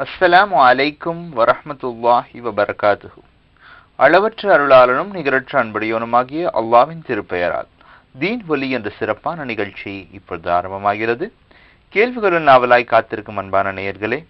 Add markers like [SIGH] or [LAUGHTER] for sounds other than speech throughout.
அஸ்ஸலாம் அலைக்கும் வரஹ்மத்துல்லாஹி வபரகாத்துஹு. அளவற்ற அருளாளனும் நிகரற்ற அன்படியோனுமாகிய அல்லாவின் திருப்பெயரால் தீன் ஒலி என்ற சிறப்பான நிகழ்ச்சி இப்பொழுது ஆரம்பமாகிறது. கேள்விகளுடன் நாவலாய் காத்திருக்கும் அன்பான நேயர்களே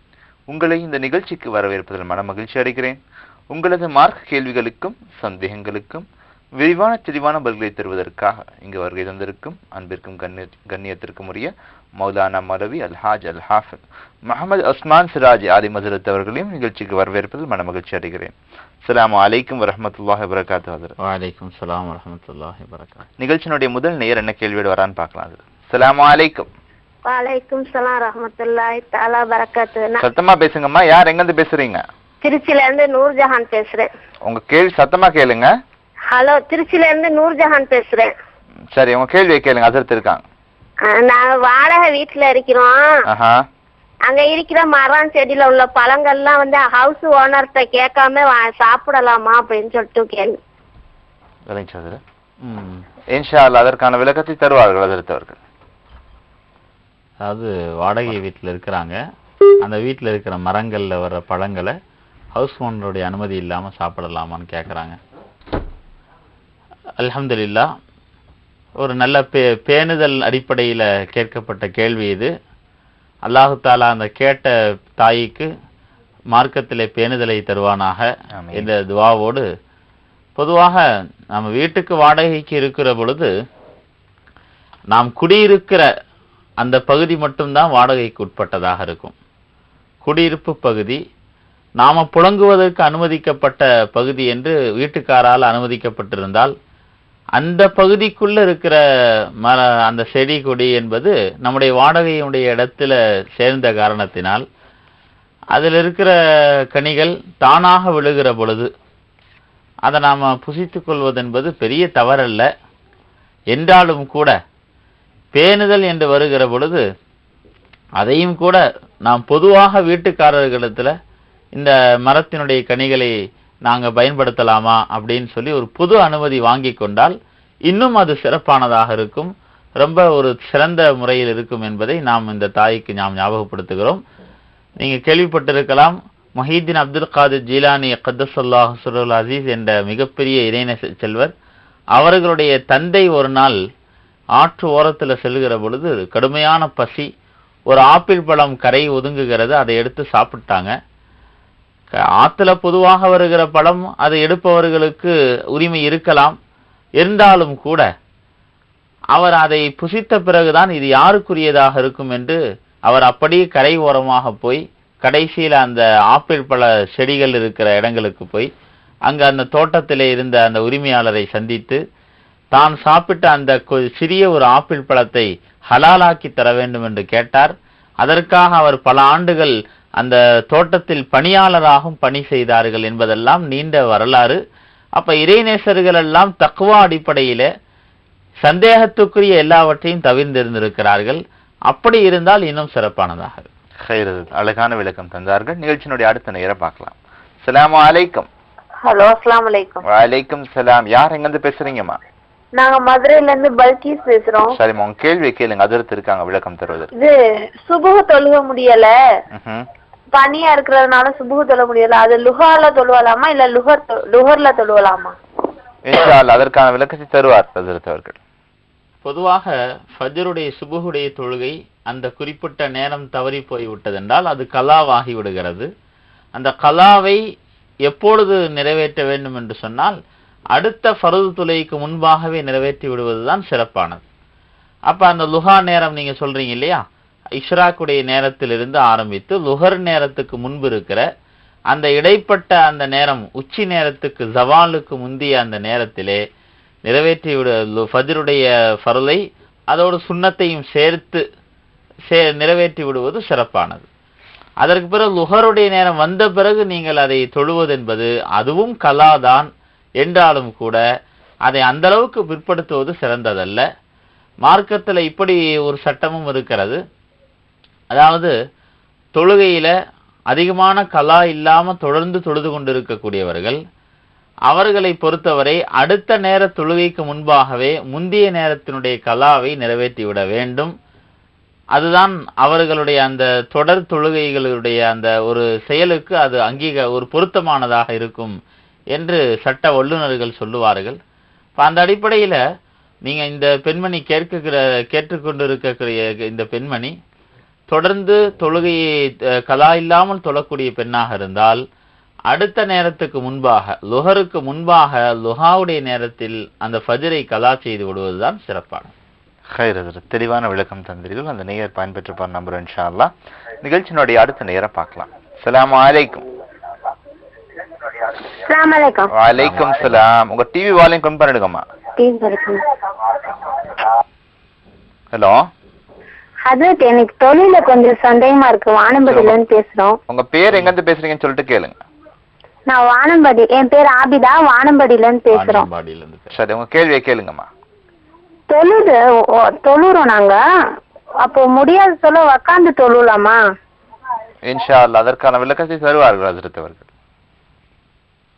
உங்களை இந்த நிகழ்ச்சிக்கு வரவேற்பதில் மன மகிழ்ச்சி அடைகிறேன். உங்களது மார்க் கேள்விகளுக்கும் சந்தேகங்களுக்கும் விரிவான தெளிவான பதில்களை தருவதற்காக இங்கு வருகை தந்திருக்கும் அன்பிற்கும் கண்ணிய கண்ணியத்திற்கும் உரிய மௌலானா மௌலவி அல்ஹாஜ் அல் ஹாஃபித் முகமது உஸ்மான் சிராஜ் ஆலி மதுரத் அவர்களையும் நிகழ்ச்சிக்கு வரவேற்பதில் மன மகிழ்ச்சி அடைகிறேன். அஸ்ஸலாமு அலைக்கும் வரஹ்மத்துல்லாஹி வபரகாத்து ஹதரத். வலைக்கும் சலாம் வரமத்துல்லாஹி வரகாத் நிகழ்ச்சியினுடைய முதல் நேர் என்ன கேள்வியோடு வரான்னு பார்க்கலாம் அது. அஸ்ஸலாமு அலைக்கும். வலைக்கும் சலாம் ரஹமத்துல்லாஹி தாலா பரக்காத்து சத்தமா பேசுங்கம்மா யார் எங்கிருந்து பேசுறீங்க? திருச்சில இருந்து நூர்ஜஹான் பேசுறேன். உங்க கேள்வி சத்தமா கேளுங்க. ஹலோ திருச்சில இருந்து நூர்ஜஹான் பேசுறேன். சரி உங்க கேள்வியை கேளுங்க அதிர்த்து இருக்காங்க. நாங்க வாடகை வீட்டுல இருக்கிறோம். அங்க இருக்கிற மரம் செடியில உள்ள பழங்கள்லாம் வந்து ஹவுஸ் ஓனர்கிட்ட கேட்காம சாப்பிடலாமா அப்படின்னு சொல்லிட்டு கேள்வி. இன்ஷா அல்லாஹ் அதற்கான விளக்கத்தை தருவார்கள் அவர்கள். அதாவது வாடகை வீட்டில் இருக்கிறாங்க. அந்த வீட்டில் இருக்கிற மரங்களில் வர்ற பழங்களை ஹவுஸ் ஓனருடைய அனுமதி இல்லாமல் சாப்பிடலாமான்னு கேட்குறாங்க அல்ஹம்துலில்லா ஒரு நல்ல பே பேணுதல் அடிப்படையில் கேட்கப்பட்ட கேள்வி இது. அல்லாஹு தாலா அந்த கேட்ட தாய்க்கு மார்க்கத்திலே பேணுதலை தருவானாக. இந்த துவாவோடு. பொதுவாக நம்ம வீட்டுக்கு வாடகைக்கு இருக்கிற பொழுது நாம் குடியிருக்கிற அந்த பகுதி மட்டும்தான் வாடகைக்கு உட்பட்டதாக இருக்கும். குடியிருப்பு பகுதி நாம புழங்குவதற்கு அனுமதிக்கப்பட்ட பகுதி என்று வீட்டுக்காரால் அனுமதிக்கப்பட்டிருந்தால் அந்த பகுதிக்குள்ள இருக்கிற மர அந்த செடி கொடி என்பது நம்முடைய வாடகையினுடைய இடத்துல சேர்ந்த காரணத்தினால் அதில் இருக்கிற கனிகள் தானாக விழுகிற பொழுது அதை நாம் புசித்து கொள்வதென்பது பெரிய தவறல்ல. என்றாலும் கூட பேணுதல் என்று வருகிற பொழுது அதையும் கூட நாம் பொதுவாக வீட்டுக்காரர்களிடத்தில் இந்த மரத்தினுடைய கனிகளை நாங்கள் பயன்படுத்தலாமா அப்படின்னு சொல்லி ஒரு புது அனுமதி வாங்கி கொண்டால் இன்னும் அது சிறப்பானதாக இருக்கும். ரொம்ப ஒரு சிறந்த முறையில் இருக்கும் என்பதை நாம் இந்த தாய்க்கு நாம் ஞாபகப்படுத்துகிறோம். நீங்கள் கேள்விப்பட்டிருக்கலாம் மொஹீதீன் அப்துல் காதிர் ஜீலானி கத்தசல்லாஹ் சுருல் அசீஸ் என்ற மிகப்பெரிய இறைன செல்வர் அவர்களுடைய தந்தை ஒரு நாள் ஆற்று ஓரத்தில் செல்கிற பொழுது கடுமையான பசி ஒரு ஆப்பிள் பழம் கரை ஒதுங்குகிறது அதை எடுத்து சாப்பிட்டாங்க. ஆற்றுல பொதுவாக வருகிற பழம் அதை எடுப்பவர்களுக்கு உரிமை இருக்கலாம். இருந்தாலும் கூட அவர் அதை புசித்த பிறகுதான் இது யாருக்குரியதாக இருக்கும் என்று அவர் அப்படியே கரை ஓரமாக போய் கடைசியில் அந்த ஆப்பிள் பழ செடிகள் இருக்கிற இடங்களுக்கு போய் அங்கே அந்த தோட்டத்திலே இருந்த அந்த உரிமையாளரை சந்தித்து தான் சாப்பிட்ட அந்த சிறிய ஒரு ஆப்பிள் பழத்தை ஹலாலாக்கி தர வேண்டும் என்று கேட்டார். அதற்காக அவர் பல ஆண்டுகள் அந்த தோட்டத்தில் பணியாளராகவும் பணி செய்தார்கள் என்பதெல்லாம் நீண்ட வரலாறு. அப்ப இறைநேசர்கள் எல்லாம் தக்குவா அடிப்படையில சந்தேகத்துக்குரிய எல்லாவற்றையும் தவிர்ந்திருந்திருக்கிறார்கள். அப்படி இருந்தால் இன்னும் சிறப்பானதாக அழகான விளக்கம் தந்தார்கள். நிகழ்ச்சியினுடைய அடுத்த நேர பார்க்கலாம். அஸ்ஸலாமு அலைக்கும். ஹலோ அஸ்லாம் வலைக்கும் வலைக்கும் சலாம். யார் எங்கிருந்து பேசுறீங்கம்மா? நாங்க மதுரையில இருந்து பல்கீஸ் பேசுறோம். சரிம்மா உங்க கேள்வியை கேளுங்க. அதிர்த்து இருக்காங்க விளக்கம் தருவதற்கு. இது சுபுக தொழுக முடியல. பனியா இருக்கிறதுனால சுபுக தொழ முடியல. அது லுஹார்ல தொழுவலாமா இல்ல லுஹர் லுஹர்ல தொழுவலாமா? அதற்கான விளக்கத்தை தருவார் அவர்கள். பொதுவாக ஃபஜ்ருடைய சுபுகுடைய தொழுகை அந்த குறிப்பிட்ட நேரம் தவறி போய் விட்டதென்றால் அது கலாவாகி விடுகிறது. அந்த கலாவை எப்பொழுது நிறைவேற்ற வேண்டும் என்று சொன்னால் அடுத்த ஃபரது தொழுகைக்கு முன்பாகவே நிறைவேற்றி விடுவதுதான் சிறப்பானது. அப்ப அந்த லுஹா நேரம் நீங்க சொல்றீங்க இல்லையா? இஷ்ராக்குடைய நேரத்திலிருந்து ஆரம்பித்து லுஹர் நேரத்துக்கு முன்பு இருக்கிற அந்த இடைப்பட்ட அந்த நேரம் உச்சி நேரத்துக்கு ஜவாலுக்கு முந்திய அந்த நேரத்திலே நிறைவேற்றி விட லு- ஃபஜ்ருடைய அதோடு சுண்ணத்தையும் சேர்த்து சே நிறைவேற்றி விடுவது சிறப்பானது. அதற்கு பிறகு லுஹருடைய நேரம் வந்த பிறகு நீங்கள் அதை தொழுவது என்பது அதுவும் கலாதான் என்றாலும் கூட அதை அந்த அளவுக்கு பிற்படுத்துவது சிறந்ததல்ல. மார்க்கத்தில் இப்படி ஒரு சட்டமும் இருக்கிறது. அதாவது தொழுகையில் அதிகமான கலா இல்லாமல் தொடர்ந்து தொழுது கொண்டிருக்கக்கூடியவர்கள் அவர்களை பொறுத்தவரை அடுத்த நேர தொழுகைக்கு முன்பாகவே முந்தைய நேரத்தினுடைய கலாவை நிறைவேற்றிவிட வேண்டும். அதுதான் அவர்களுடைய அந்த தொடர் தொழுகைகளுடைய அந்த ஒரு செயலுக்கு அது அங்கீக ஒரு பொருத்தமானதாக இருக்கும் என்று சட்ட வல்லுநர்கள் சொல்லுவார்கள். இப்போ அந்த அடிப்படையில் நீங்கள் இந்த பெண்மணி கேட்கிற கேட்டுக்கொண்டிருக்கக்கூடிய இந்த பெண்மணி தொடர்ந்து தொழுகையை கலா இல்லாமல் தொழக்கூடிய பெண்ணாக இருந்தால் அடுத்த நேரத்துக்கு முன்பாக லுஹருக்கு முன்பாக லுஹாவுடைய நேரத்தில் அந்த ஃபஜ்ரை கலா செய்து விடுவதுதான் சிறப்பானது. ஹைர் ஹஜரத் தெளிவான விளக்கம் தந்தீர்கள் அந்த நேயர் பயன்பெற்றுப்பார் நம்பர் இன்ஷா அல்லாஹ் நிகழ்ச்சியினுடைய அடுத்த நேரம் பார்க்கலாம். சலாம் அலைக்கும். அஸ்ஸலாமு அலைக்கும். வலைக்கும் சலாம் உங்க டிவி வால்யூம் கம்மி பண்ணிடுங்கம்மா ஹலோ ஹதரத் எனக்கு தொழில கொஞ்சம் சந்தேகமா இருக்கு. வானம்படியில இருந்து பேசுறோம். உங்க பேர் எங்க இருந்து பேசுறீங்கன்னு சொல்லிட்டு கேளுங்க. நான் வானம்படி என் பேர் ஆபிதா வானம்படியில இருந்து பேசுறோம். சரி உங்க கேள்வியை கேளுங்கம்மா. தொழுது ஓ- தொழுறோம் நாங்க. அப்போ முடியாத சொல்ல உக்காந்து தொழுலாமா? இன்ஷா அல்லாஹ் அதற்கான விளக்கத்தை தருவார்கள் ஹஜரத் அவர்கள்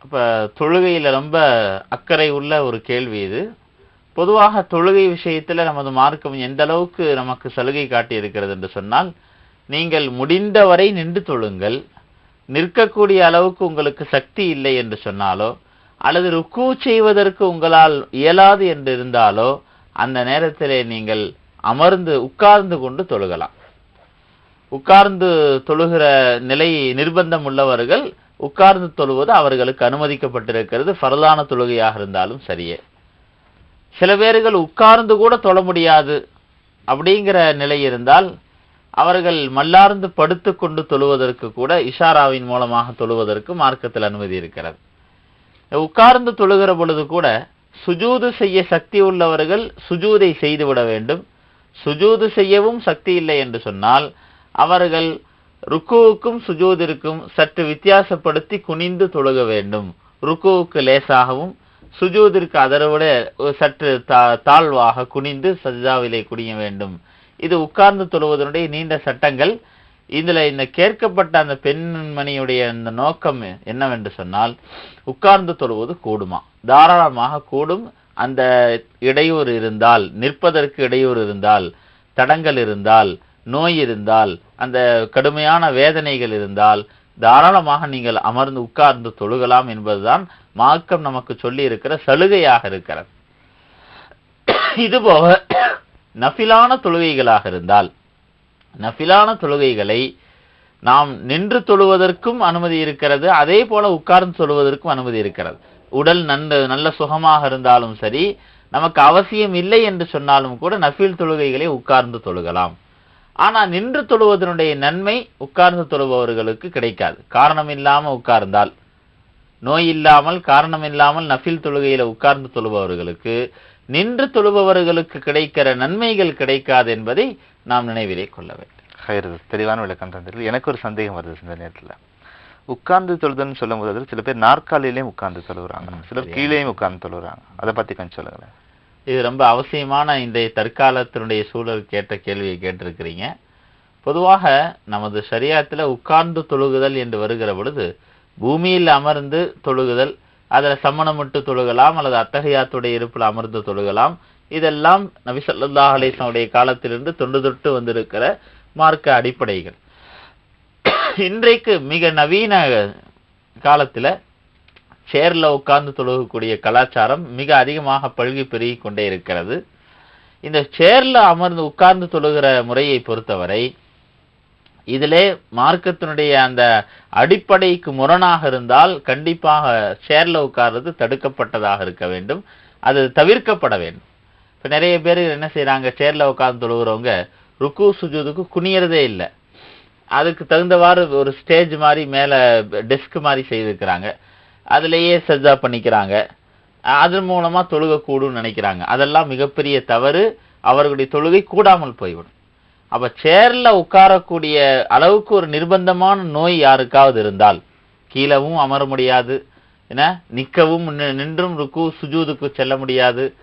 அப்ப தொழுகையில ரொம்ப அக்கறை உள்ள ஒரு கேள்வி இது. பொதுவாக தொழுகை விஷயத்தில் நமது மார்க்கம் எந்த அளவுக்கு நமக்கு சலுகை காட்டி இருக்கிறது என்று சொன்னால் நீங்கள் முடிந்தவரை நின்று தொழுங்கள். நிற்கக்கூடிய அளவுக்கு உங்களுக்கு சக்தி இல்லை என்று சொன்னாலோ அல்லது ருக்கு செய்வதற்கு உங்களால் இயலாது என்று இருந்தாலோ அந்த நேரத்திலே நீங்கள் அமர்ந்து உட்கார்ந்து கொண்டு தொழுகலாம். உட்கார்ந்து தொழுகிற நிலை நிர்பந்தம் உள்ளவர்கள் உட்கார்ந்து தொழுவது அவர்களுக்கு அனுமதிக்கப்பட்டிருக்கிறது. ஃபரதான தொழுகையாக இருந்தாலும் சரியே. சில பேர்கள் உட்கார்ந்து கூட தொழ முடியாது அப்படிங்கிற நிலை இருந்தால் அவர்கள் மல்லார்ந்து படுத்துக்கொண்டு தொழுவதற்கு கூட இஷாராவின் மூலமாக தொழுவதற்கு மார்க்கத்தில் அனுமதி இருக்கிறது. உட்கார்ந்து தொழுகிற பொழுது கூட சுஜூது செய்ய சக்தி உள்ளவர்கள் சுஜூதை செய்துவிட வேண்டும். சுஜூது செய்யவும் சக்தி இல்லை என்று சொன்னால் அவர்கள் ருக்குவுக்கும் சுஜூதிற்கும் சற்று வித்தியாசப்படுத்தி குனிந்து தொழுக வேண்டும். ருக்குவுக்கு லேசாகவும் சுஜூதிற்கு அதரவிட ஒரு சற்று தா- தாழ்வாக குனிந்து சஜாவிலே குனிய வேண்டும். இது உட்கார்ந்து தொழுவதனுடைய நீண்ட சட்டங்கள். இதுல இந்த கேட்கப்பட்ட அந்த பெண்மணியுடைய இந்த நோக்கம் என்னவென்று சொன்னால் உட்கார்ந்து தொழுவது கூடுமா? தாராளமாக கூடும். அந்த இடையூறு இருந்தால் நிற்பதற்கு இடையூறு இருந்தால் தடங்கள் இருந்தால் நோய் இருந்தால் அந்த கடுமையான வேதனைகள் இருந்தால் தாராளமாக நீங்கள் அமர்ந்து உட்கார்ந்து தொழுகலாம் என்பதுதான் மார்க்கம் நமக்கு சொல்லி இருக்கிற சலுகையாக இருக்கிறது. இதுபோக நஃபிலான தொழுகைகளாக இருந்தால் நஃபிலான தொழுகைகளை நாம் நின்று தொழுவதற்கும் அனுமதி இருக்கிறது அதே போல உட்கார்ந்து தொழுவதற்கும் அனுமதி இருக்கிறது. உடல் நல்ல நல்ல சுகமாக இருந்தாலும் சரி நமக்கு அவசியம் இல்லை என்று சொன்னாலும் கூட நஃபில் தொழுகைகளை உட்கார்ந்து தொழுகலாம். ஆனா நின்று தொழுவதனுடைய நன்மை உட்கார்ந்து தொழுபவர்களுக்கு கிடைக்காது. காரணம் இல்லாம உட்கார்ந்தால். நோய் இல்லாமல் காரணம் இல்லாமல் நஃபில் தொழுகையில உட்கார்ந்து தொழுபவர்களுக்கு நின்று தொழுபவர்களுக்கு கிடைக்கிற நன்மைகள் கிடைக்காது என்பதை நாம் நினைவிலே கொள்ள வேண்டும். தெளிவான விளக்கம் தந்தீர்கள் எனக்கு ஒரு சந்தேகம் வருது இந்த நேரத்துல. உட்கார்ந்து தொழுதுன்னு சொல்லும் போது சில பேர் நாற்காலியிலையும் உட்கார்ந்து தொழுகிறாங்க சிலர் கீழேயும் உட்கார்ந்து தொழுகிறாங்க அதை பத்தி கொஞ்சம் சொல்லுங்களேன். இது ரொம்ப அவசியமான இன்றைய தற்காலத்தினுடைய சூழல் கேட்ட கேள்வியை கேட்டிருக்கிறீங்க. பொதுவாக நமது சரியாத்தில் உட்கார்ந்து தொழுகுதல் என்று வருகிற பொழுது பூமியில் அமர்ந்து தொழுகுதல் அதில் சம்மணமிட்டு தொழுகலாம் அல்லது அத்தகையாத்துடைய இருப்பில் அமர்ந்து தொழுகலாம் இதெல்லாம் நபிசல்லா ஸல்லல்லாஹு காலத்திலிருந்து தொண்டு தொட்டு வந்திருக்கிற மார்க்க அடிப்படைகள். இன்றைக்கு மிக நவீன காலத்தில் சேர்ல உட்கார்ந்து தொழுகக்கூடிய கலாச்சாரம் மிக அதிகமாக பல்கி பெருகி கொண்டே இருக்கிறது. இந்த சேர்ல அமர்ந்து உட்கார்ந்து தொழுகிற முறையை பொறுத்தவரை இதிலே மார்க்கத்தினுடைய அந்த அடிப்படைக்கு முரணாக இருந்தால் கண்டிப்பாக சேர்ல உட்கார்றது தடுக்கப்பட்டதாக இருக்க வேண்டும். அது தவிர்க்கப்பட வேண்டும். இப்போ நிறைய பேர் என்ன செய்கிறாங்க சேர்ல உட்கார்ந்து தொழுகிறவங்க ருக்கு சுஜூதுக்கு குனியறதே இல்லை. அதுக்கு தகுந்தவாறு ஒரு ஸ்டேஜ் மாதிரி மேலே டெஸ்க் மாதிரி செய்திருக்கிறாங்க. அதுலேயே சஜா பண்ணிக்கிறாங்க. அதன் மூலமாக தொழுகக்கூடும்னு நினைக்கிறாங்க. அதெல்லாம் மிகப்பெரிய தவறு. அவர்களுடைய தொழுகை கூடாமல் போய்விடும். அப்போ சேரில் உட்காரக்கூடிய அளவுக்கு ஒரு நிர்பந்தமான நோய் யாருக்காவது இருந்தால் கீழவும் அமர முடியாது. என்ன? நிற்கவும் நின்றும் ருக்கு சுஜூதுக்கு செல்ல முடியாது.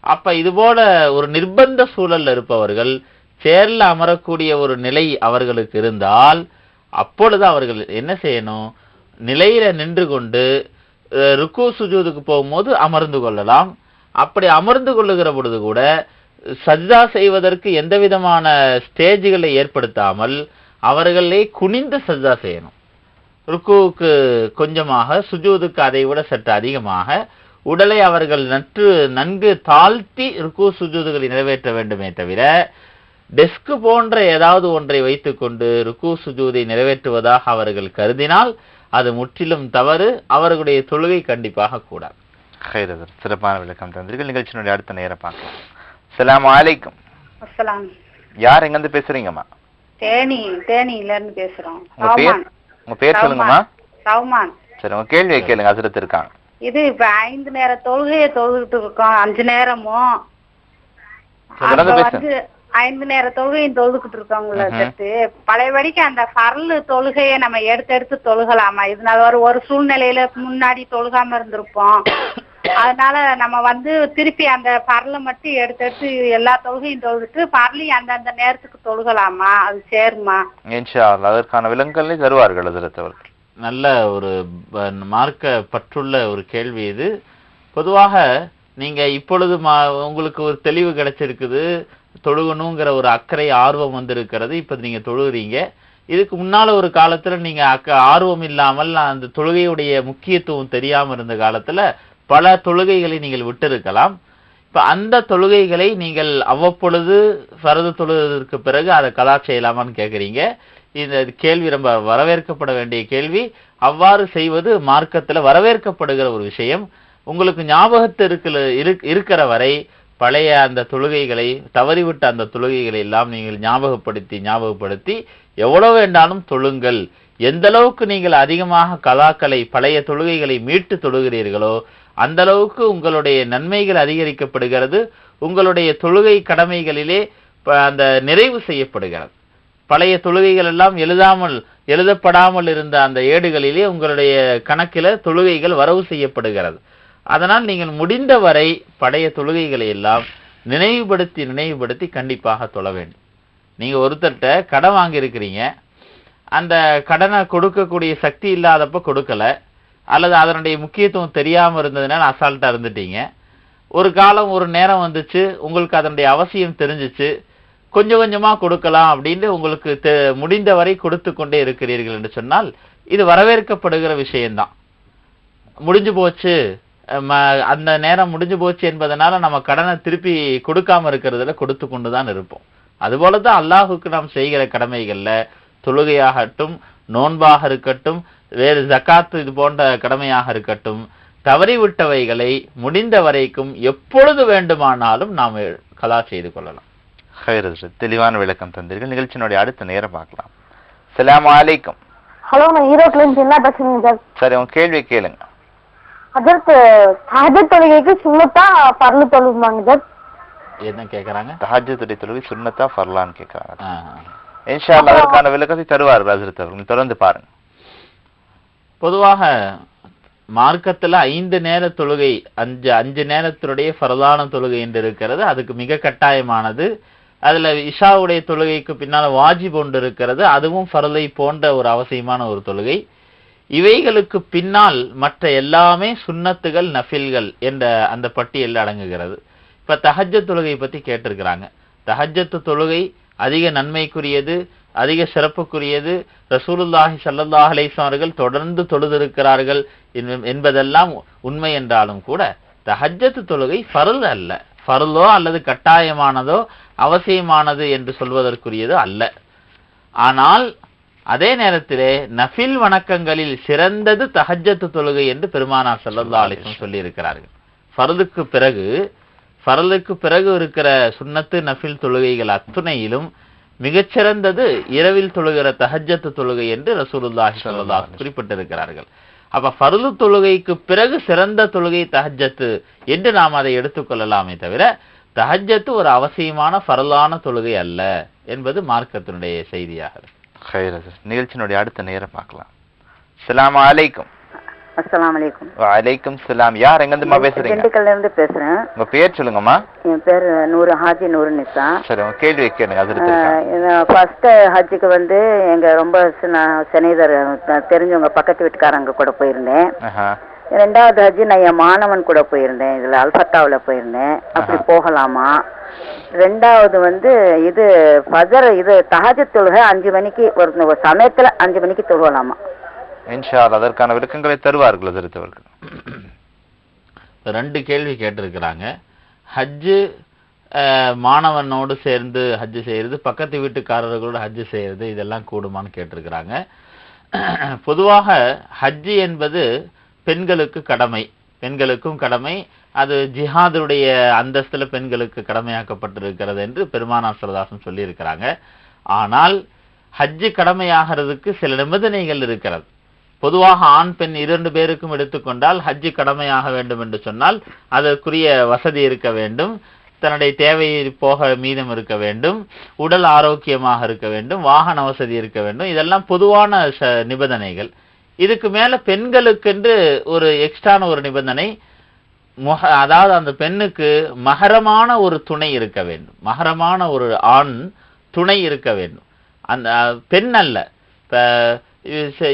அப்போ இதுபோல ஒரு நிர்பந்த சூழலில் இருப்பவர்கள் சேரில் அமரக்கூடிய ஒரு நிலை அவர்களுக்கு இருந்தால் அப்பொழுது அவர்கள் என்ன செய்யணும்? நிலையில நின்று கொண்டு ருக்கு சுஜூதுக்கு போகும்போது அமர்ந்து கொள்ளலாம். அப்படி அமர்ந்து கொள்ளுகிற பொழுது கூட சஜ்தா செய்வதற்கு எந்த விதமான ஸ்டேஜ்களை ஏற்படுத்தாமல் அவர்களே குனிந்து சஜ்தா செய்யணும். ருக்குவுக்கு கொஞ்சமாக சுஜூதுக்கு அதை விட சற்று அதிகமாக உடலை அவர்கள் நற்று நன்கு தாழ்த்தி ருக்கு சுஜூதுகளை நிறைவேற்ற வேண்டுமே தவிர டெஸ்க் போன்ற ஏதாவது ஒன்றை வைத்துக்கொண்டு ருக்கு சுஜூதை நிறைவேற்றுவதாக அவர்கள் கருதினால் அது முற்றிலும் தவறு அவர்களுடைய தொழுகை கண்டிப்பாக கூடாது. சிறப்பான விளக்கம் தந்தீர்கள் நிகழ்ச்சியினுடைய அடுத்த நேரம் பார்க்கலாம். அஸ்ஸலாமு அலைக்கும் அஸ்ஸலாம் யார் எங்கேருந்து பேசுறீங்கம்மா? தேனி தேனியில இருந்து பேசுறோம். உங்க பேர்? உங்க பேர் சொல்லுங்கம்மா. ரவுமான் சரி உங்க கேள்வியை கேளுங்க. ஹசரத் இருக்காங்க. இது இப்ப ஐந்து நேர தொழுகையை தொழுகிட்டு இருக்கோம். அஞ்சு நேரமும் ஐந்து நேர தொழுகையும் தொழுதுகிட்டு ம்ஹும். சத்து பழையபடிக்கு அந்த பரல் தொழுகையை நம்ம எடுத்து எடுத்து தொழுகலாமா? இதனால ஒரு ஒரு சூழ்நிலையில முன்னாடி தொழுகாம இருந்திருப்போம். அதனால நம்ம வந்து திருப்பி அந்த பரலை மட்டும் எடுத்து எடுத்து எல்லா தொழுகையும் தொழுதுட்டு பரலையும் அந்தந்த நேரத்துக்கு தொழுகலாமா? அது சேருமா? இன்ஷா அல்லாஹ் அதற்கான விலங்குகளை தருவார்கள் ஹசரத் அவர்கள் நல்ல ஒரு மார்க்க பற்றுள்ள ஒரு கேள்வி இது. பொதுவாக நீங்க இப்பொழுது மா- உங்களுக்கு ஒரு தெளிவு கிடைச்சிருக்குது. தொழுகணுங்கிற ஒரு அக்கறை ஆர்வம் வந்திருக்கிறது. இப்ப நீங்க தொழுகிறீங்க. இதுக்கு முன்னால ஒரு காலத்துல நீங்க அக்க ஆர்வம் இல்லாமல் அந்த தொழுகையுடைய முக்கியத்துவம் தெரியாம இருந்த காலத்துல பல தொழுகைகளை நீங்கள் விட்டிருக்கலாம். இப்ப அந்த தொழுகைகளை நீங்கள் அவ்வப்பொழுது பரது தொழுவதற்கு பிறகு அதை கலா செய்யலாமான்னு கேக்குறீங்க. இந்த கேள்வி ரொம்ப வரவேற்கப்பட வேண்டிய கேள்வி. அவ்வாறு செய்வது மார்க்கத்துல வரவேற்கப்படுகிற ஒரு விஷயம். உங்களுக்கு ஞாபகத்து இருக்கிற இருக்- இருக்கிற வரை பழைய அந்த தொழுகைகளை தவறிவிட்ட அந்த தொழுகைகளை எல்லாம் நீங்கள் ஞாபகப்படுத்தி ஞாபகப்படுத்தி எவ்வளவு வேண்டாலும் தொழுங்கள். எந்த அளவுக்கு நீங்கள் அதிகமாக கலாக்களை பழைய தொழுகைகளை மீட்டு தொழுகிறீர்களோ அந்த அளவுக்கு உங்களுடைய நன்மைகள் அதிகரிக்கப்படுகிறது. உங்களுடைய தொழுகை கடமைகளிலே ப- அந்த நிறைவு செய்யப்படுகிறது. பழைய தொழுகைகள் எல்லாம் எழுதாமல் எழுதப்படாமல் இருந்த அந்த ஏடுகளிலே உங்களுடைய கணக்கில தொழுகைகள் வரவு செய்யப்படுகிறது. அதனால் நீங்கள் முடிந்தவரை பழைய தொழுகைகளை எல்லாம் நினைவுபடுத்தி நினைவுபடுத்தி கண்டிப்பாக தொழ வேண்டும். நீங்க ஒருத்தர்கிட்ட கடன் வாங்கியிருக்கிறீங்க. அந்த கடனை கொடுக்கக்கூடிய சக்தி இல்லாதப்ப கொடுக்கல. அல்லது அதனுடைய முக்கியத்துவம் தெரியாமல் இருந்ததுனால அசால்ட்டா இருந்துட்டீங்க. ஒரு காலம் ஒரு நேரம் வந்துச்சு. உங்களுக்கு அதனுடைய அவசியம் தெரிஞ்சுச்சு. கொஞ்சம் கொஞ்சமாக கொடுக்கலாம் அப்படின்னு உங்களுக்கு தெ- முடிந்த வரை கொடுத்து கொண்டே இருக்கிறீர்கள் என்று சொன்னால் இது வரவேற்கப்படுகிற விஷயம்தான். முடிஞ்சு போச்சு. அந்த நேரம் முடிஞ்சு போச்சு என்பதனால நம்ம கடனை திருப்பி கொடுக்காம இருக்கிறதுல கொடுத்து கொண்டுதான் இருப்போம். அதுபோலதான் அல்லாஹுக்கு நாம் செய்கிற கடமைகள்ல தொழுகையாகட்டும் நோன்பாக இருக்கட்டும் வேறு ஜக்காத்து இது போன்ற கடமையாக இருக்கட்டும் தவறிவிட்டவைகளை முடிந்த வரைக்கும் எப்பொழுது வேண்டுமானாலும் நாம் கலா செய்து கொள்ளலாம். தெளிவான விளக்கம் தந்தீர்கள். நிகழ்ச்சியினுடைய அடுத்த நேரம் பார்க்கலாம். அஸ்ஸலாமு அலைக்கும். ஹலோ நான் ஈரோட்ல இருந்து என்ன பேசுறேங்க சார். சரி உங்க கேள்வியை கேளுங்க. அதற்கு சஹஜத் தொழுகைக்கு சுண்ணத்தா பரலு தொழுமாங்க சார் என்ன கேக்குறாங்க? தஹஜ்ஜுடைய தொழுகை சுன்னத்தா ஃபர்லான்னு கேட்கறாங்க. இன்ஷா அல்லாஹ் அதற்கான விளக்கத்தை தருவார்கள் ஹசரத் அவர்கள். தொடர்ந்து பாருங்க. பொதுவாக மார்க்கத்துல ஐந்து நேர தொழுகை அஞ்சு அஞ்சு நேரத்தினுடைய ஃபரதான தொழுகை என்று இருக்கிறது. அதுக்கு மிக கட்டாயமானது. அதுல இஷாவுடைய தொழுகைக்கு பின்னால வாஜிப் ஒன்று இருக்கிறது. அதுவும் ஃபரலை போன்ற ஒரு அவசியமான ஒரு தொழுகை. இவைகளுக்கு பின்னால் மற்ற எல்லாமே சுண்ணத்துகள் நஃபில்கள் என்ற அந்த பட்டியலில் அடங்குகிறது. இப்போ தஹஜ்ஜத் தொழுகை பற்றி கேட்டிருக்கிறாங்க. தஹஜ்ஜத்து தொழுகை அதிக நன்மைக்குரியது அதிக சிறப்புக்குரியது. ரசூலுல்லாஹி சல்லல்லாஹ் அலைஹி அவர்கள் தொடர்ந்து தொழுதிருக்கிறார்கள் என்ப- என்பதெல்லாம் உண்மை என்றாலும் கூட தஹஜ்ஜத்து தொழுகை ஃபருல் அல்ல. ஃபருலோ அல்லது கட்டாயமானதோ அவசியமானது என்று சொல்வதற்குரியது அல்ல. ஆனால் அதே நேரத்திலே நஃபில் வணக்கங்களில் சிறந்தது தஹஜ்ஜத்து தொழுகை என்று பெருமானார் ஸல்லல்லாஹு அலைஹி சொல்லி இருக்கிறார்கள் ஃபர்லுக்கு பிறகு ஃபர்லுக்கு பிறகு இருக்கிற சுண்ணத்து நஃபில் தொழுகைகள் அத்துணையிலும் மிகச்சிறந்தது இரவில் தொழுகிற தஹஜ்ஜத்து தொழுகை என்று ரசூலுல்லாஹி ஸல்லல்லாஹு குறிப்பிட்டிருக்கிறார்கள் அப்ப ஃபருது தொழுகைக்கு பிறகு சிறந்த தொழுகை தஹஜ்ஜத்து என்று நாம் அதை எடுத்துக்கொள்ளலாமே தவிர தஹஜ்ஜத்து ஒரு அவசியமான ஃபரலான தொழுகை அல்ல என்பது மார்க்கத்தினுடைய செய்தியாக இருக்கு. ஹைர் நிகழ்ச்சியினுடைய அடுத்த நேரம் பார்க்கலாம். அஸ்ஸலாமு அலைக்கும். அஸ்ஸலாமு அலைக்கும். வலைக்கும் சலாம் யார் எங்கிருந்துமா பேசுறீங்க? திண்டுக்கல்ல இருந்து பேசுறேன். உங்க பேர் சொல்லுங்கம்மா. என் பேர் நூறு ஹாஜி நூறு நிசா. சரி உங்க கேள்வி கேளுங்க. இருக்காங்க ஃபர்ஸ்ட் ஹஜ்ஜுக்கு வந்து எங்க ரொம்ப சின- சிநேகிதர் த- தெரிஞ்சவங்க பக்கத்து வீட்டுக்காரங்க கூட போயிருந்தேன். ரெண்டாவது ஹஜ்ஜி நான் என் மாணவன் கூட போயிருந்தேன். இதுல அல்பத்தாவுல போயிருந்தேன். அப்படி. போகலாமா? ரெண்டாவது வந்து இது ஃபஜர் இது தஹஜ் தொழுகை அஞ்சு மணிக்கு ஒரு ஒரு சமயத்துல அஞ்சு மணிக்கு தொழுவலாமா இன்ஷா அல்லாஹ் அதற்கான விளக்கங்களை தருவார்கள் ஹஜரத் அவர்கள் ரெண்டு கேள்வி கேட்டிருக்கிறாங்க. ஹஜ்ஜு மாணவனோடு சேர்ந்து ஹஜ்ஜு செய்கிறது பக்கத்து வீட்டுக்காரர்களோட ஹஜ்ஜு செய்கிறது இதெல்லாம் கூடுமான்னு கேட்டிருக்கிறாங்க. பொதுவாக ஹஜ்ஜு என்பது பெண்களுக்கு கடமை. பெண்களுக்கும் கடமை. அது ஜிஹாதுடைய அந்தஸ்துல பெண்களுக்கு கடமையாக்கப்பட்டிருக்கிறது என்று பெருமானார் சரதாசன் சொல்லியிருக்கிறாங்க. ஆனால் ஹஜ்ஜு கடமையாகிறதுக்கு சில நிபந்தனைகள் இருக்கிறது. பொதுவாக ஆண் பெண் இரண்டு பேருக்கும் எடுத்துக்கொண்டால் ஹஜ்ஜு கடமையாக வேண்டும் என்று சொன்னால் அதற்குரிய வசதி இருக்க வேண்டும். தன்னுடைய தேவை போக மீதம் இருக்க வேண்டும். உடல் ஆரோக்கியமாக இருக்க வேண்டும். வாகன வசதி இருக்க வேண்டும். இதெல்லாம் பொதுவான ச- நிபந்தனைகள். இதுக்கு மேல பெண்களுக்கென்று ஒரு எக்ஸ்ட்ரான ஒரு நிபந்தனை முக அதாவது அந்த பெண்ணுக்கு மகரமான ஒரு துணை இருக்க வேண்டும். மகரமான ஒரு ஆண் துணை இருக்க வேண்டும். அந்த பெண் அல்ல.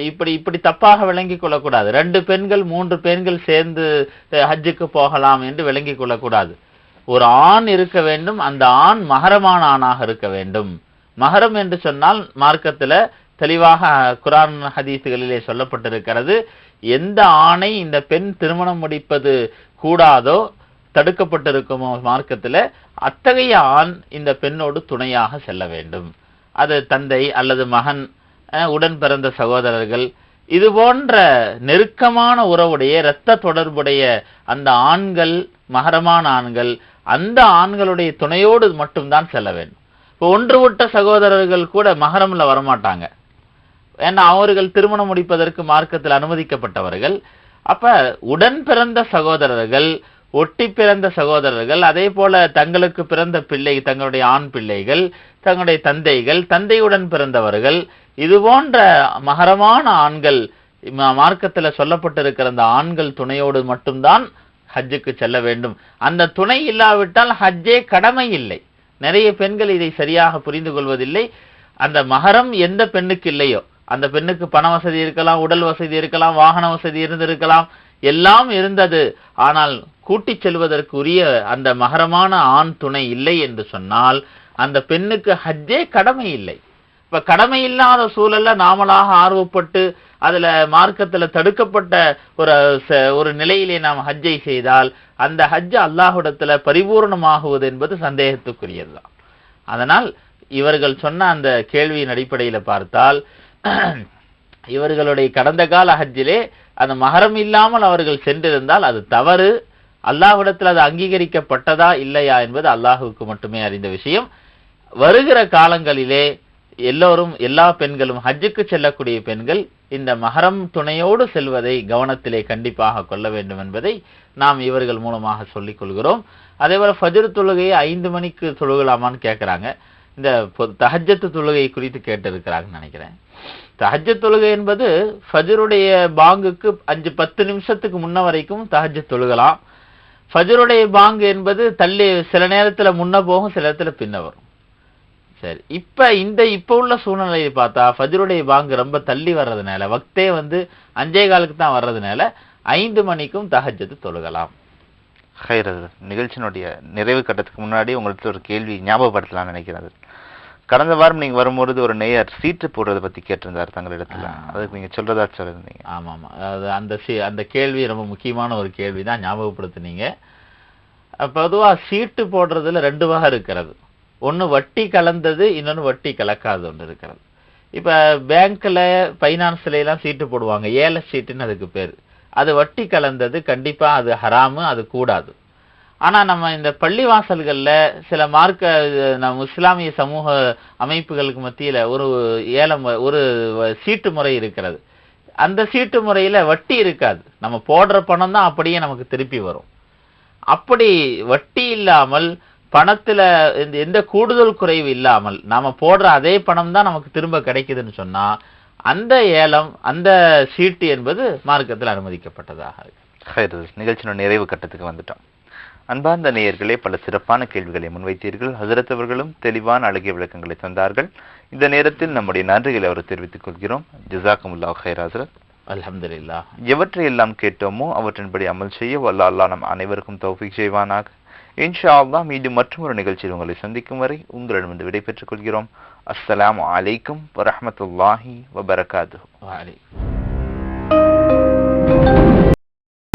இப்படி இப்படி தப்பாக விளங்கி கொள்ளக்கூடாது. ரெண்டு பெண்கள் மூன்று பெண்கள் சேர்ந்து ஹஜ்ஜுக்கு போகலாம் என்று விளங்கி கொள்ளக்கூடாது. ஒரு ஆண் இருக்க வேண்டும் அந்த ஆண் மகரமான ஆணாக இருக்க வேண்டும். மகரம் என்று சொன்னால் மார்க்கத்தில் தெளிவாக குரான் ஹதீஸுகளிலே சொல்லப்பட்டிருக்கிறது. எந்த ஆணை இந்த பெண் திருமணம் முடிப்பது கூடாதோ தடுக்கப்பட்டிருக்குமோ மார்க்கத்தில் அத்தகைய ஆண் இந்த பெண்ணோடு துணையாக செல்ல வேண்டும். அது தந்தை அல்லது மகன் உடன் பிறந்த சகோதரர்கள் இது போன்ற நெருக்கமான உறவுடைய இரத்த தொடர்புடைய அந்த ஆண்கள் மகரமான ஆண்கள் அந்த ஆண்களுடைய துணையோடு மட்டும்தான் செல்ல வேண்டும். இப்போ ஒன்று விட்ட சகோதரர்கள் கூட மகரமில் வரமாட்டாங்க. ஏன்னா அவர்கள் திருமணம் முடிப்பதற்கு மார்க்கத்தில் அனுமதிக்கப்பட்டவர்கள். அப்ப உடன் பிறந்த சகோதரர்கள் ஒட்டி பிறந்த சகோதரர்கள் அதே போல தங்களுக்கு பிறந்த பிள்ளை தங்களுடைய ஆண் பிள்ளைகள் தங்களுடைய தந்தைகள் தந்தையுடன் பிறந்தவர்கள் இது போன்ற மகரமான ஆண்கள் மார்க்கத்தில் சொல்லப்பட்டிருக்கிற அந்த ஆண்கள் துணையோடு மட்டும்தான் ஹஜ்ஜுக்கு செல்ல வேண்டும். அந்த துணை இல்லாவிட்டால் ஹஜ்ஜே கடமை இல்லை. நிறைய பெண்கள் இதை சரியாக புரிந்து கொள்வதில்லை. அந்த மகரம் எந்த பெண்ணுக்கு இல்லையோ? அந்த பெண்ணுக்கு பண வசதி இருக்கலாம் உடல் வசதி இருக்கலாம் வாகன வசதி இருந்திருக்கலாம் எல்லாம் இருந்தது. ஆனால் கூட்டிச் செல்வதற்கு உரிய அந்த மகரமான ஆண் துணை இல்லை என்று சொன்னால் அந்த பெண்ணுக்கு ஹஜ்ஜே கடமை இல்லை. இப்ப கடமை இல்லாத சூழல்ல நாமளாக ஆர்வப்பட்டு அதுல மார்க்கத்துல தடுக்கப்பட்ட ஒரு ச- ஒரு நிலையிலே நாம் ஹஜ்ஜை செய்தால் அந்த ஹஜ் அல்லாஹுடத்துல பரிபூர்ணமாகுவது என்பது சந்தேகத்துக்குரியதுதான். அதனால் இவர்கள் சொன்ன அந்த கேள்வியின் அடிப்படையில பார்த்தால் [CLEARS THROAT] இவர்களுடைய கடந்த கால ஹஜ்ஜிலே அந்த மகரம் இல்லாமல் அவர்கள் சென்றிருந்தால் அது தவறு. அல்லாஹ்விடத்தில் அது அங்கீகரிக்கப்பட்டதா இல்லையா என்பது அல்லாஹுவுக்கு மட்டுமே அறிந்த விஷயம். வருகிற காலங்களிலே எல்லோரும் எல்லா பெண்களும் ஹஜ்ஜுக்கு செல்லக்கூடிய பெண்கள் இந்த மகரம் துணையோடு செல்வதை கவனத்திலே கண்டிப்பாக கொள்ள வேண்டும் என்பதை நாம் இவர்கள் மூலமாக சொல்லிக் கொள்கிறோம். அதே போல் ஃபஜ்ர் தொழுகையை ஐந்து மணிக்கு தொழுகலாமான்னு கேட்குறாங்க இந்த தஹஜத்து தொழுகை குறித்து கேட்டிருக்கிறாங்கன்னு நினைக்கிறேன். தஹஜத் தொழுகை என்பது ஃபஜ்ருடைய பாங்குக்கு அஞ்சு பத்து நிமிஷத்துக்கு முன்ன வரைக்கும் தஹஜத் தொழுகலாம். ஃபஜ்ருடைய பாங்கு என்பது தள்ளி சில நேரத்தில் முன்ன போகும் சில நேரத்தில் பின்ன வரும். சரி இப்போ இந்த இப்போ உள்ள சூழ்நிலையை பார்த்தா ஃபஜ்ருடைய பாங்கு ரொம்ப தள்ளி வர்றதுனால வக்தே வந்து அஞ்சே காலுக்கு தான் வர்றதுனால ஐந்து மணிக்கும் தஹஜ்ஜத் தொழுகலாம். ஹைரது நிகழ்ச்சியினுடைய நிறைவு கட்டத்துக்கு முன்னாடி உங்களுக்கு ஒரு கேள்வி ஞாபகப்படுத்தலாம்னு நினைக்கிறது கடந்த வாரம் நீங்க வரும்பொழுது ஒரு நேயர் சீட்டு போடுறதை பத்தி கேட்டிருந்தார் தங்களிடத்துல. அதுக்கு நீங்க சொல்றதா சொல்லிருந்தீங்க. ஆமா ஆமா அது அந்த சி- அந்த கேள்வி ரொம்ப முக்கியமான ஒரு கேள்வி தான் ஞாபகப்படுத்துனீங்க. அஹ் பொதுவா சீட்டு போடுறதுல ரெண்டு வகை இருக்கிறது. ஒண்ணு வட்டி கலந்தது இன்னொன்னு வட்டி கலக்காது ஒன்று இருக்கிறது. இப்ப பேங்க்ல பைனான்ஸ்ல எல்லாம் சீட்டு போடுவாங்க. ஏல சீட்டுன்னு அதுக்கு பேரு. அது வட்டி கலந்தது கண்டிப்பா அது ஹராமு அது கூடாது. ஆனா நம்ம இந்த பள்ளிவாசல்கள்ல சில மார்க்க நம்ம இஸ்லாமிய சமூக அமைப்புகளுக்கு மத்தியில ஒரு ஏலம் ஒரு சீட்டு முறை இருக்கிறது. அந்த சீட்டு முறையில வட்டி இருக்காது. நம்ம போடுற பணம் தான் அப்படியே நமக்கு திருப்பி வரும். அப்படி வட்டி இல்லாமல் பணத்துல இந்த எந்த கூடுதல் குறைவு இல்லாமல் நாம போடுற அதே பணம் தான் நமக்கு திரும்ப கிடைக்குதுன்னு சொன்னா அந்த ஏலம் அந்த சீட்டு என்பது மார்க்கத்தில் அனுமதிக்கப்பட்டதாக இருக்கு. நிகழ்ச்சியினுடைய நிறைவு கட்டத்துக்கு வந்துட்டோம். அன்பார்ந்த நேயர்களே பல சிறப்பான கேள்விகளை முன்வைத்தீர்கள். ஹசரத் அவர்களும் தெளிவான அழகிய விளக்கங்களை தந்தார்கள். இந்த நேரத்தில் நம்முடைய நன்றிகளை அவர் தெரிவித்துக் கொள்கிறோம். ஜிசாக்குமுல்லா ஹைர் ஹசரத். அல்ஹம்துலில்லாஹ். எவற்றை எல்லாம் கேட்டோமோ அவற்றின்படி அமல் செய்ய வல்ல அல்லாஹ் நம் அனைவருக்கும் தௌஃபீக் செய்வானாக. இன்ஷா அல்லாஹ் மீண்டும் மற்றொரு நிகழ்ச்சியில் உங்களை சந்திக்கும் வரை உங்களிடமிருந்து விடைபெற்றுக் கொள்கிறோம். அஸ்ஸலாமு அலைக்கும் வரஹ்மத்துல்லாஹி வபரகாத்துஹு. வலைக்கும்